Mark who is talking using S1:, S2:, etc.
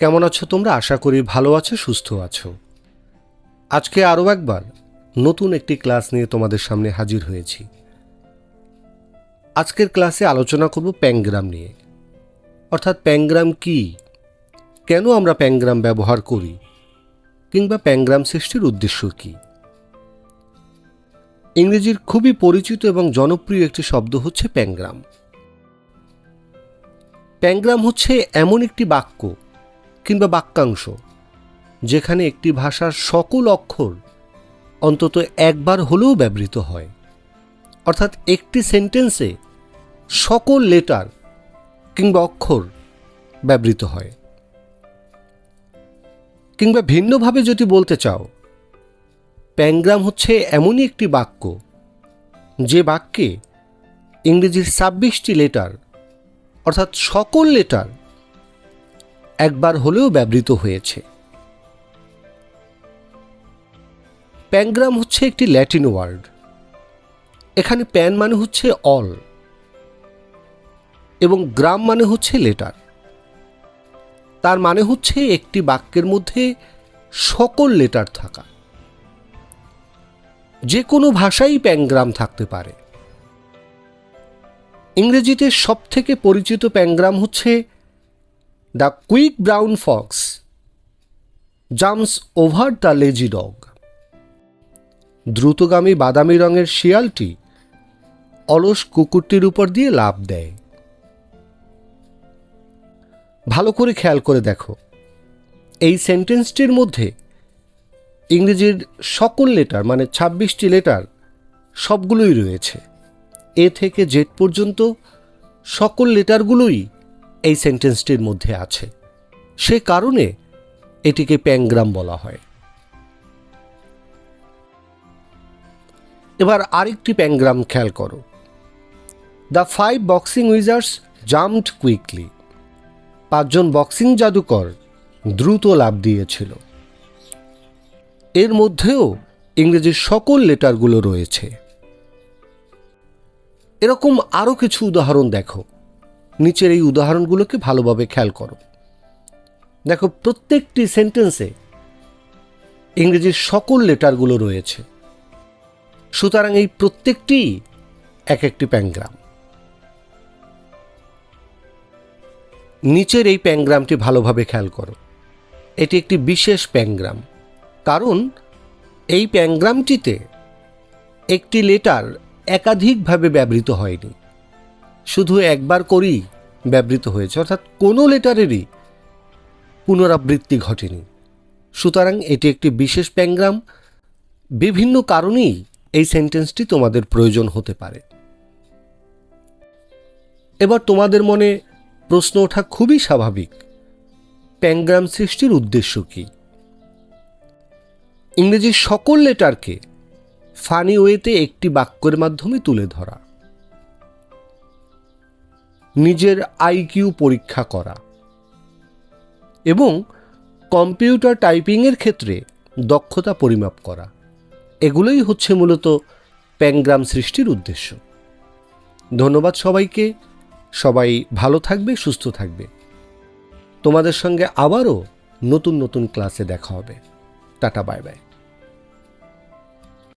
S1: কেমন আছো তোমরা? আশা করি ভালো আছো, সুস্থ আছো। আজকে আরও একবার নতুন একটি ক্লাস নিয়ে তোমাদের সামনে হাজির হয়েছি। আজকের ক্লাসে আলোচনা করব প্যাংগ্রাম নিয়ে। অর্থাৎ প্যাংগ্রাম কি? কেন আমরা প্যাংগ্রাম ব্যবহার করি? কিংবা প্যাংগ্রাম সৃষ্টির উদ্দেশ্য কী? ইংরেজির খুবই পরিচিত এবং জনপ্রিয় একটি শব্দ হচ্ছে প্যাংগ্রাম। প্যাংগ্রাম হচ্ছে এমন একটি বাক্য কিংবা বাক্যাংশ, যেখানে একটি ভাষার সকল অক্ষর অন্তত একবার হলেও ব্যবহৃত হয়। অর্থাৎ একটি সেন্টেন্সে সকল লেটার কিংবা অক্ষর ব্যবহৃত হয়। কিংবা ভিন্নভাবে যদি বলতে চাও, প্যাংগ্রাম হচ্ছে এমনই একটি বাক্য, যে বাক্যে ইংরেজির ছাব্বিশটি লেটার, অর্থাৎ সকল লেটার একবার হলেও ব্যবহৃত হয়েছে। প্যাংগ্রাম হচ্ছে একটি ল্যাটিন ওয়ার্ড। এখানে প্যান মানে হচ্ছে অল এবং গ্রাম মানে হচ্ছে লেটার। তার মানে হচ্ছে একটি বাক্যের মধ্যে সকল লেটার থাকা। যে কোনো ভাষাই প্যাংগ্রাম থাকতে পারে। ইংরেজিতে সবথেকে পরিচিত প্যাংগ্রাম হচ্ছে the quick brown fox jumps over the lazy dog. দ্রুতগামী বাদামি রঙের শিয়ালটি অলস কুকুরটির উপর দিয়ে লাভ দেয়। ভালো করে খেয়াল করে দেখো। এই সেন্টেন্সটির মধ্যে ইংরেজির সকল লেটার মানে ছাব্বিশটি লেটার, সবগুলোই রয়েছে। এ থেকে জেড পর্যন্ত সকল লেটারগুলোই এই সেন্টেন্সটির মধ্যে আছে। সে কারণে এটিকে প্যাংগ্রাম বলা হয়। এবার আরেকটি প্যাংগ্রাম খেয়াল করো। The five boxing wizards jumped quickly পাঁচজন বক্সিং জাদুকর দ্রুত লাভ দিয়েছিল। এর মধ্যেও ইংরেজির সকল লেটারগুলো রয়েছে। এরকম আরও কিছু উদাহরণ দেখো। নিচের এই উদাহরণগুলোকে ভালোভাবে খেয়াল করো। দেখো, প্রত্যেকটি সেন্টেন্সে ইংরেজির সকল লেটারগুলো রয়েছে। সুতরাং এই প্রত্যেকটি এক একটি প্যাংগ্রাম নিচের এই প্যাংগ্রামটি ভালোভাবে খেয়াল করো। এটি একটি বিশেষ প্যাংগ্রাম কারণ এই প্যাংগ্রামটিতে একটি লেটার একাধিকভাবে ব্যবহৃত হয়নি। শুধু একবার করেই ব্যবহৃত হয়েছে, অর্থাৎ কোনো লেটারেরই পুনরাবৃত্তি ঘটেনি। সুতরাং এটি একটি বিশেষ প্যাংগ্রাম। বিভিন্ন কারণেই এই সেন্টেন্সটি তোমাদের প্রয়োজন হতে পারে। এবার তোমাদের মনে প্রশ্ন ওঠা খুবই স্বাভাবিক। প্যাংগ্রাম সৃষ্টির উদ্দেশ্য কী? ইংরেজির সকল লেটারকে ফানি ওয়েতে একটি বাক্যের মাধ্যমে তুলে ধরা। নিজের আইকিউ পরীক্ষা করা। এবং কম্পিউটার টাইপিংয়ের ক্ষেত্রে দক্ষতা পরিমাপ করা। এগুলোই হচ্ছে মূলত প্যাংগ্রাম সৃষ্টির উদ্দেশ্য। ধন্যবাদ সবাইকে। সবাই ভালো থাকবে, সুস্থ থাকবে। তোমাদের সঙ্গে আবারও নতুন নতুন ক্লাসে দেখা হবে। Tata, bye bye.